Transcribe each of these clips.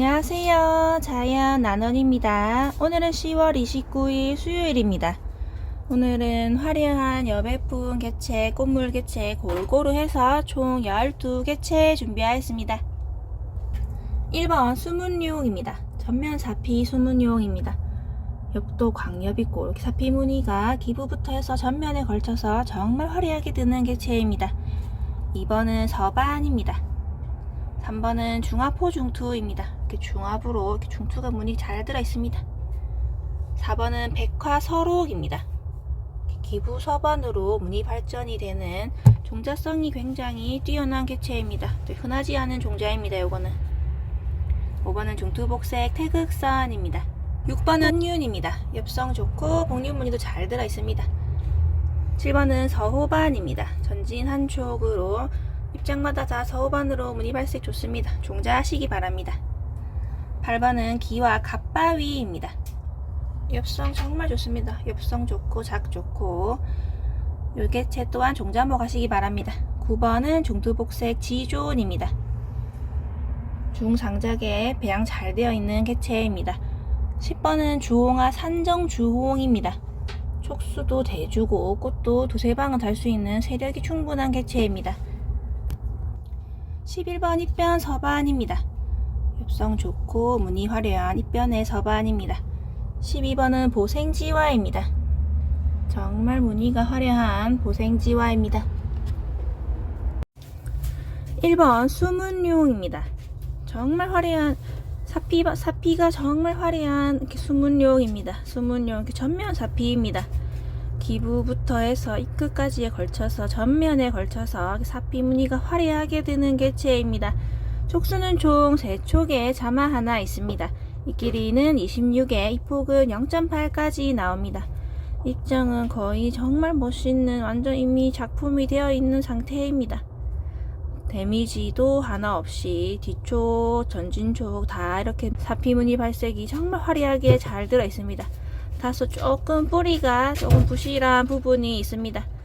안녕하세요. 자연 나넌입니다. 오늘은 10월 29일 수요일입니다. 오늘은 화려한 여배품 개체, 꽃물 개체 골고루 해서 총 12개체 준비하였습니다. 1번 수문용입니다. 전면 사피 수문용입니다. 옆도 광엽있고 이렇게 사피 무늬가 기부부터 해서 전면에 걸쳐서 정말 화려하게 드는 개체입니다. 2번은 서반입니다. 3번은 중화포 중투입니다. 이렇게 중압으로 이렇게 중투가 무늬 잘 들어 있습니다. 4번은 백화 서록입니다. 기부 서반으로 무늬 발전이 되는 종자성이 굉장히 뛰어난 개체입니다. 또 흔하지 않은 종자입니다. 요거는 5번은 중투복색 태극선입니다. 6번은 헌윤입니다. 엽성 좋고 복륜 무늬도 잘 들어 있습니다. 7번은 서호반입니다. 전진 한촉으로 입장마다 다 서호반으로 무늬 발색 좋습니다. 종자하시기 바랍니다. 8번은 기와 갓바위입니다. 엽성 정말 좋습니다. 엽성 좋고 작 좋고 요개체 또한 종자목 하시기 바랍니다. 9번은 중투복색 지존입니다. 중상작에 배양 잘 되어 있는 개체입니다. 10번은 주홍아 산정주홍입니다. 촉수도 대주고 꽃도 두세 방은 달 수 있는 세력이 충분한 개체입니다. 11번 입변 서반입니다. 엽성 좋고 무늬 화려한 입변의 서반입니다. 12번은 보생지화입니다. 정말 무늬가 화려한 보생지화입니다. 1번 수문용입니다. 정말 화려한 사피, 사피가 정말 화려한. 수문용 이렇게 전면 사피입니다. 기부부터 해서 이 끝까지에 걸쳐서 전면에 걸쳐서 사피 무늬가 화려하게 드는 개체입니다. 촉수는 총 3촉에 자마 하나 있습니다. 이 길이는 26에 이 폭은 0.8까지 나옵니다. 입장은 거의 정말 멋있는 완전 이미 작품이 되어 있는 상태입니다. 데미지도 하나 없이 뒤쪽, 전진쪽 다 이렇게 사피무늬 발색이 정말 화려하게 잘 들어 있습니다. 다소 조금 뿌리가 조금 부실한 부분이 있습니다.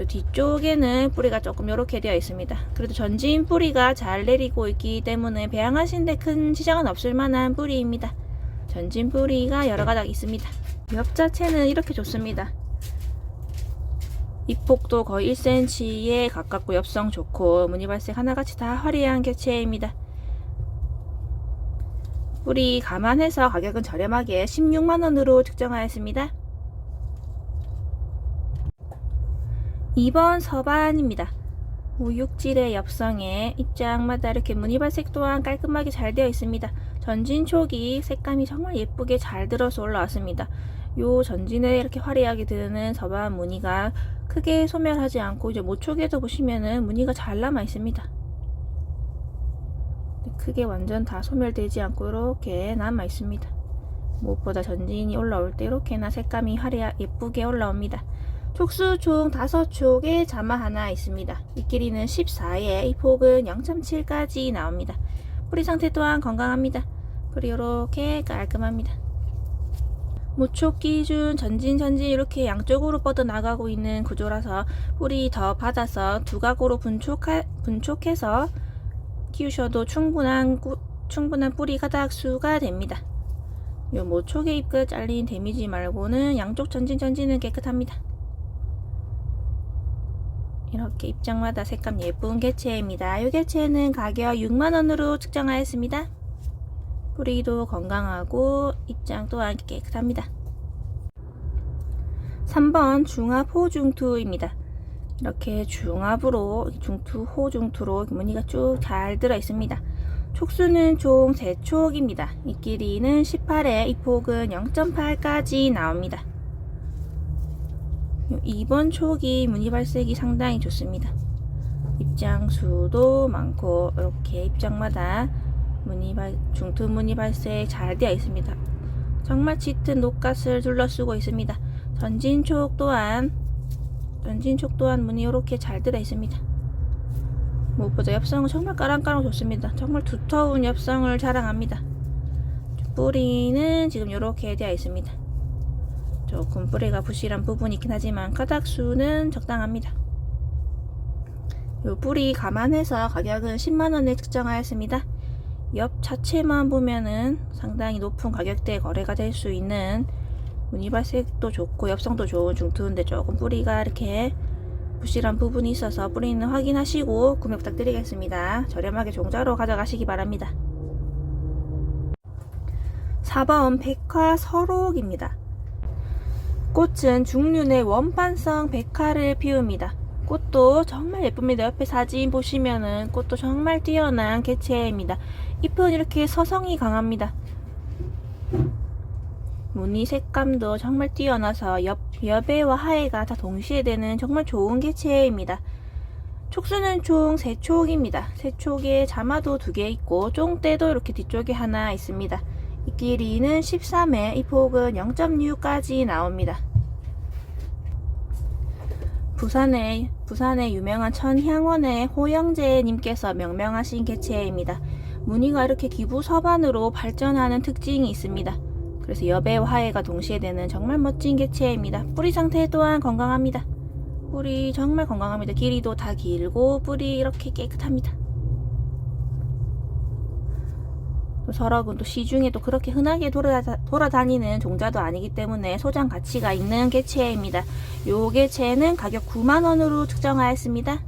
요 뒤쪽에는 뿌리가 조금 이렇게 되어 있습니다. 그래도 전진 뿌리가 잘 내리고 있기 때문에 배양하신데 큰 지장은 없을 만한 뿌리입니다. 전진 뿌리가 여러 가닥 있습니다. 옆 자체는 이렇게 좋습니다. 잎폭도 거의 1cm에 가깝고 엽성 좋고 무늬 발색 하나같이 다 화려한 개체입니다. 뿌리 감안해서 가격은 저렴하게 16만원으로 측정하였습니다. 2번 서반입니다. 우육질의 엽성에 입장마다 이렇게 무늬 발색 또한 깔끔하게 잘 되어 있습니다. 전진촉이 색감이 정말 예쁘게 잘 들어서 올라왔습니다. 요 전진에 이렇게 화려하게 드는 서반 무늬가 크게 소멸하지 않고 이제 모촉에도 보시면은 무늬가 잘 남아 있습니다. 크게 완전 다 소멸되지 않고 이렇게 남아 있습니다. 무엇보다 전진이 올라올 때 이렇게나 색감이 화려 예쁘게 올라옵니다. 촉수 총 5촉에 자마 하나 있습니다. 이 길이는 14에 이 폭은 0.7까지 나옵니다. 뿌리 상태 또한 건강합니다. 뿌리 이렇게 깔끔합니다. 모촉 기준 전진 전진 이렇게 양쪽으로 뻗어 나가고 있는 구조라서 뿌리 더 받아서 두각으로 분촉하, 분촉해서 키우셔도 충분한 구, 충분한 뿌리 가닥 수가 됩니다. 요 모촉의 잎끝 잘린 데미지 말고는 양쪽 전진 전진은 깨끗합니다. 이렇게 입장마다 색감 예쁜 개체입니다. 이 개체는 가격 6만원으로 측정하였습니다. 뿌리도 건강하고 입장 또한 깨끗합니다. 3번 중압 호중투입니다. 이렇게 중압으로 중투 호중투로 무늬가 쭉 잘 들어 있습니다. 촉수는 총 3촉입니다. 이 길이는 18에 이 폭은 0.8까지 나옵니다. 2번 촉이 무늬 발색이 상당히 좋습니다. 입장 수도 많고 이렇게 입장마다 무늬 발, 중투 무늬 발색 잘 되어 있습니다. 정말 짙은 녹갓을 둘러쓰고 있습니다. 전진촉 또한 전진촉 또한 무늬 이렇게 잘 들어 있습니다. 무엇보다 엽성은 정말 까랑까랑 좋습니다. 정말 두터운 엽성을 자랑합니다. 뿌리는 지금 이렇게 되어 있습니다. 조금 뿌리가 부실한 부분이 있긴 하지만 가닥수는 적당합니다. 요 뿌리 감안해서 가격은 10만원에 측정하였습니다. 옆 자체만 보면은 상당히 높은 가격대에 거래가 될 수 있는 무늬발색도 좋고 엽성도 좋은 중투인데 조금 뿌리가 이렇게 부실한 부분이 있어서 뿌리는 확인하시고 구매 부탁드리겠습니다. 저렴하게 종자로 가져가시기 바랍니다. 4번 백화 서록입니다. 꽃은 중륜의 원판성 백화를 피웁니다. 꽃도 정말 예쁩니다. 옆에 사진 보시면은 꽃도 정말 뛰어난 개체입니다. 잎은 이렇게 서성이 강합니다. 무늬 색감도 정말 뛰어나서 옆, 여배와 하해가 다 동시에 되는 정말 좋은 개체입니다. 촉수는 총 3촉입니다. 3촉에 자마도 2개 있고 쫑대도 이렇게 뒤쪽에 하나 있습니다. 이 길이는 13회, 이 폭은 0.6까지 나옵니다. 부산의 부산의 유명한 천향원의 호영재님께서 명명하신 개체입니다. 무늬가 이렇게 기부 서반으로 발전하는 특징이 있습니다. 그래서 여배와 하해가 동시에 되는 정말 멋진 개체입니다. 뿌리 상태 또한 건강합니다. 뿌리 정말 건강합니다. 길이도 다 길고 뿌리 이렇게 깨끗합니다. 또 설악은 또 시중에 또 그렇게 흔하게 돌아다, 돌아다니는 종자도 아니기 때문에 소장 가치가 있는 개체입니다. 요 개체는 가격 9만원으로 측정하였습니다.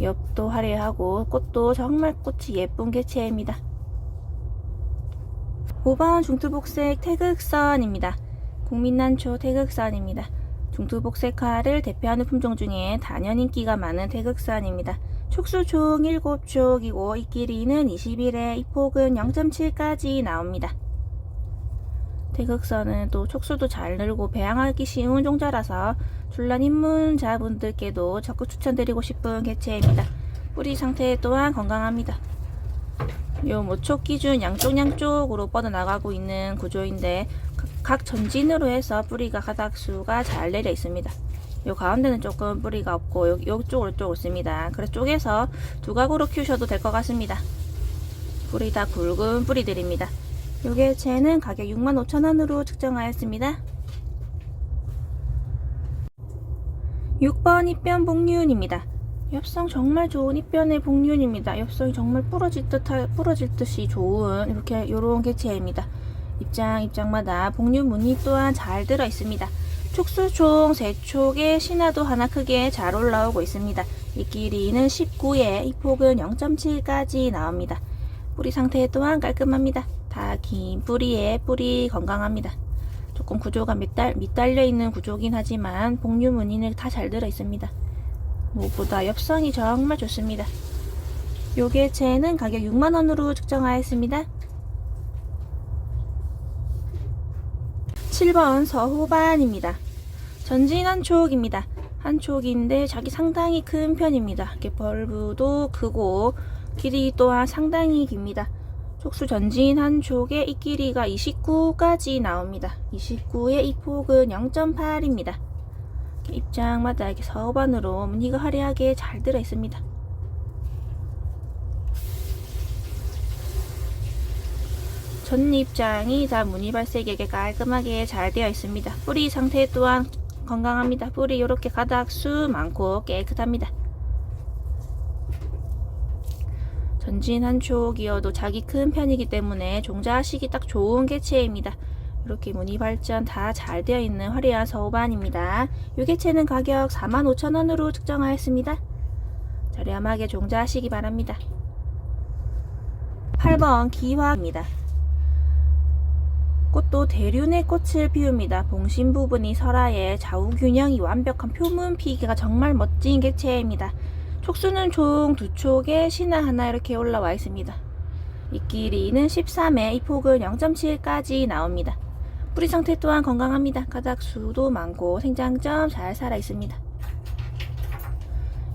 옆도 화려하고 꽃도 정말 꽃이 예쁜 개체입니다. 5번 중투복색 태극선입니다. 국민난초 태극선입니다. 중투복색화를 대표하는 품종 중에 단연 인기가 많은 태극선입니다. 촉수 총 7촉이고 이 길이는 21에 이 폭은 0.7까지 나옵니다. 태극선은 또 촉수도 잘 늘고 배양하기 쉬운 종자라서 출란 입문자분들께도 적극 추천드리고 싶은 개체입니다. 뿌리 상태 또한 건강합니다. 요 모촉 기준 양쪽 양쪽으로 뻗어나가고 있는 구조인데 각- 각 전진으로 해서 뿌리가 가닥수가 잘 내려 있습니다. 요 가운데는 조금 뿌리가 없고 요, 요쪽으로 쪽 있습니다. 그래서 쪼개서 두 각으로 키우셔도 될 것 같습니다. 뿌리 다 굵은 뿌리들입니다. 요게 쟤는 가격 65,000원으로 측정하였습니다. 6번 입변 복륜입니다. 엽성 정말 좋은 입변의 복륜입니다. 엽성이 정말 부러질 듯 부러질 듯이 좋은 이렇게 요런 개체입니다. 입장 입장마다 복륜 무늬 또한 잘 들어 있습니다. 촉수 총 3촉에 신화도 하나 크게 잘 올라오고 있습니다. 이 길이는 19에 이 폭은 0.7까지 나옵니다. 뿌리 상태 또한 깔끔합니다. 다 긴 뿌리에 뿌리 건강합니다. 조금 구조가 밑달, 밑달려 있는 구조긴 하지만 복류 무늬는 다 잘 들어 있습니다. 무엇보다 엽성이 정말 좋습니다. 요게 쟤는 가격 6만원으로 측정하였습니다. 7번 서호반입니다. 전진 한촉입니다. 한촉인데 자기 상당히 큰 편입니다. 이렇게 벌브도 크고 길이 또한 상당히 깁니다. 촉수 전진 한촉에 이 길이가 29까지 나옵니다. 29의 이 폭은 0.8입니다. 입장마다 이렇게 서반으로 무늬가 화려하게 잘 들어 있습니다. 전 입장이 다 무늬 발색에게 깔끔하게 잘 되어 있습니다. 뿌리 상태 또한 건강합니다. 뿌리 이렇게 가닥 수 많고 깨끗합니다. 전진 한촉이어도 자기 큰 편이기 때문에 종자하시기 딱 좋은 개체입니다. 이렇게 무늬 발전 다 잘 되어 있는 화려한 서우반입니다. 이 개체는 가격 45,000원으로 측정하였습니다. 저렴하게 종자하시기 바랍니다. 8번 기화입니다. 꽃도 대륜의 꽃을 피웁니다. 봉심 부분이 설하에 좌우 균형이 완벽한 표문 피기가 정말 멋진 개체입니다. 촉수는 총 두 촉에 신화 하나 이렇게 올라와 있습니다. 이 길이는 13에 이 폭은 0.7까지 나옵니다. 뿌리 상태 또한 건강합니다. 가닥수도 많고 생장점 잘 살아 있습니다.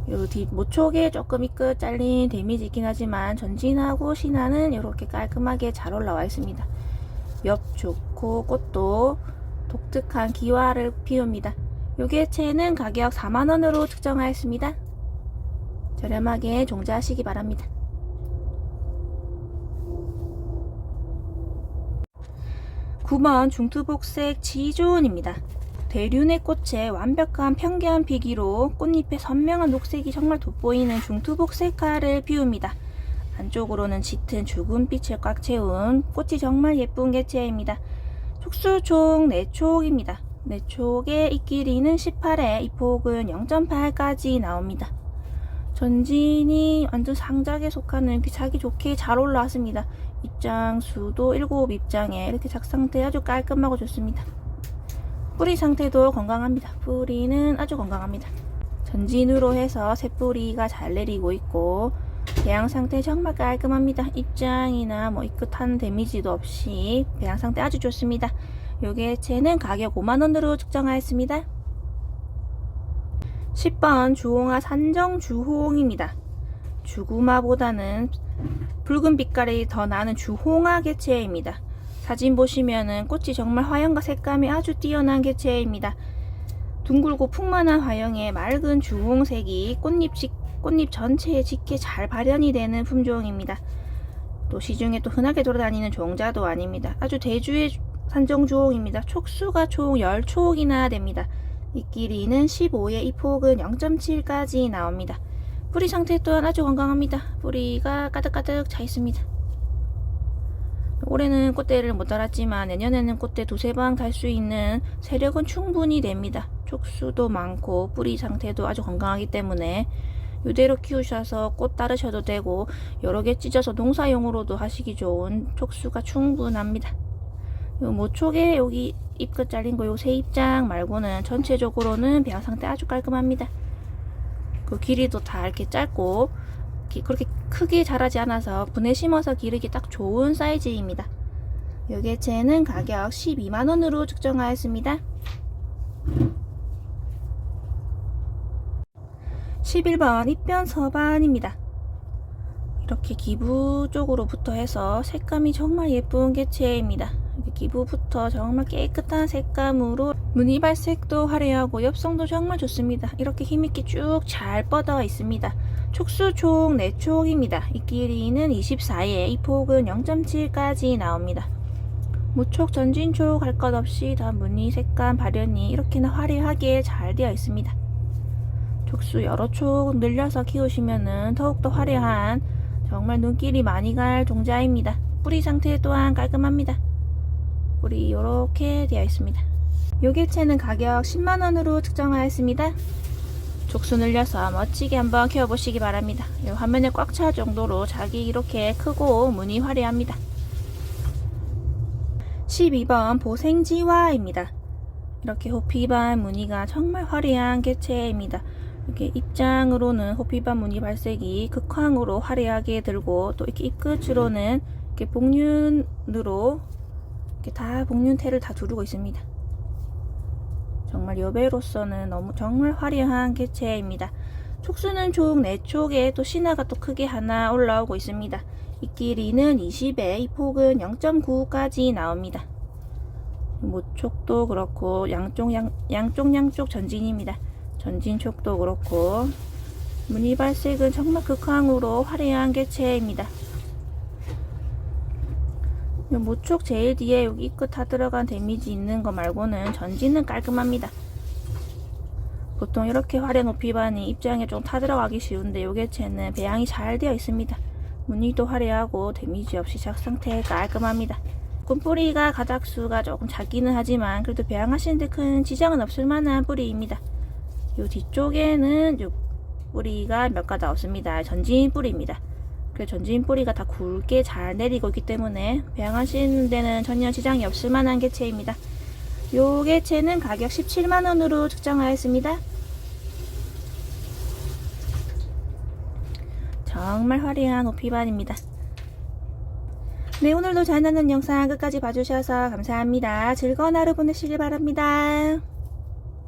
요뒷 모촉에 조금 이끝 잘린 데미지 있긴 하지만 전진하고 신화는 이렇게 깔끔하게 잘 올라와 있습니다. 옆 좋고 꽃도 독특한 기와를 피웁니다. 요 개체는 가격 4만원으로 측정하였습니다. 저렴하게 종자하시기 바랍니다. 9번 중투복색 지존입니다. 대륜의 꽃에 완벽한 평견 피기로 꽃잎의 선명한 녹색이 정말 돋보이는 중투복색화를 피웁니다. 안쪽으로는 짙은 죽은빛을 꽉 채운 꽃이 정말 예쁜 개체입니다. 촉수 총 4촉입니다. 4촉의 잎 길이는 18에 잎 폭은 0.8까지 나옵니다. 전진이 완전 상작에 속하는 이렇게 자기 좋게 잘 올라왔습니다. 입장 수도 7 입장에 이렇게 작 상태 아주 깔끔하고 좋습니다. 뿌리 상태도 건강합니다. 뿌리는 아주 건강합니다. 전진으로 해서 새뿌리가 잘 내리고 있고 배양 상태 정말 깔끔합니다. 입장이나 뭐 이끗한 데미지도 없이 배양 상태 아주 좋습니다. 요게 채는 가격 5만원으로 측정하였습니다. 10번 주홍아 산정 주홍입니다. 주구마보다는 붉은 빛깔이 더 나는 주홍아 개체입니다. 사진 보시면은 꽃이 정말 화형과 색감이 아주 뛰어난 개체입니다. 둥글고 풍만한 화형에 맑은 주홍색이 꽃잎, 직, 꽃잎 전체에 짙게 잘 발현이 되는 품종입니다. 또 시중에 또 흔하게 돌아다니는 종자도 아닙니다. 아주 대주의 산정 주홍입니다. 촉수가 총 10촉이나 됩니다. 이 길이는 15에 이 폭은 0.7까지 나옵니다. 뿌리 상태 또한 아주 건강합니다. 뿌리가 가득가득 차 있습니다. 올해는 꽃대를 못 달았지만 내년에는 꽃대 두세 방 달 수 있는 세력은 충분히 됩니다. 촉수도 많고 뿌리 상태도 아주 건강하기 때문에 이대로 키우셔서 꽃 따르셔도 되고 여러 개 찢어서 농사용으로도 하시기 좋은 촉수가 충분합니다. 요 모촉에 여기 잎 끝 잘린 거 요 세 입장 말고는 전체적으로는 배양 상태 아주 깔끔합니다. 그 길이도 다 이렇게 짧고 기- 그렇게 크게 자라지 않아서 분해 심어서 기르기 딱 좋은 사이즈입니다. 요 개체는 가격 12만원으로 측정하였습니다. 11번 입변 서반입니다. 이렇게 기부 쪽으로부터 해서 색감이 정말 예쁜 개체입니다. 기부부터 정말 깨끗한 색감으로 무늬 발색도 화려하고 엽성도 정말 좋습니다. 이렇게 힘있게 쭉 잘 뻗어 있습니다. 촉수 총 4촉입니다. 이 길이는 24에 이 폭은 0.7까지 나옵니다. 무촉 전진촉 할 것 없이 다 무늬 색감 발현이 이렇게나 화려하게 잘 되어 있습니다. 촉수 여러 촉 늘려서 키우시면은 더욱더 화려한 정말 눈길이 많이 갈 종자입니다. 뿌리 상태 또한 깔끔합니다. 뿌리 이렇게 되어 있습니다. 요 개체는 가격 10만원으로 측정하였습니다. 촉수 늘려서 멋지게 한번 키워보시기 바랍니다. 요 화면에 꽉 찰 정도로 자기 이렇게 크고 무늬 화려합니다. 12번 보생지화입니다. 이렇게 호피반 무늬가 정말 화려한 개체입니다. 이렇게 입장으로는 호피반 무늬 발색이 극황으로 화려하게 들고 또 이렇게 입끝으로는 이렇게 복륜으로 이렇게 다 복륜태를 다 두르고 있습니다. 정말 여배로서는 너무 정말 화려한 개체입니다. 촉수는 총 4촉에 또 신화가 또 크게 하나 올라오고 있습니다. 이 길이는 20에 이 폭은 0.9까지 나옵니다. 모촉도 그렇고 양쪽 양, 양쪽 양쪽 전진입니다. 전진촉도 그렇고 무늬 발색은 정말 극황으로 화려한 개체입니다. 요 모촉 제일 뒤에 여기 입끝 다 들어간 데미지 있는 거 말고는 전진은 깔끔합니다. 보통 이렇게 화려한 높이 반이 입장에 좀 타들어가기 쉬운데 요 개체는 배양이 잘 되어 있습니다. 무늬도 화려하고 데미지 없이 작 상태 깔끔합니다. 꽃뿌리가 가닥수가 조금 작기는 하지만 그래도 배양하시는데 큰 지장은 없을 만한 뿌리입니다. 요 뒤쪽에는 요 뿌리가 몇 가닥 없습니다. 전진 뿌리입니다. 그 전진 뿌리가 다 굵게 잘 내리고 있기 때문에 배양하시는 데는 전혀 지장이 없을 만한 개체입니다. 요 개체는 가격 17만원으로 측정하였습니다. 정말 화려한 오피반입니다. 네, 오늘도 잘 나는 영상 끝까지 봐주셔서 감사합니다. 즐거운 하루 보내시길 바랍니다.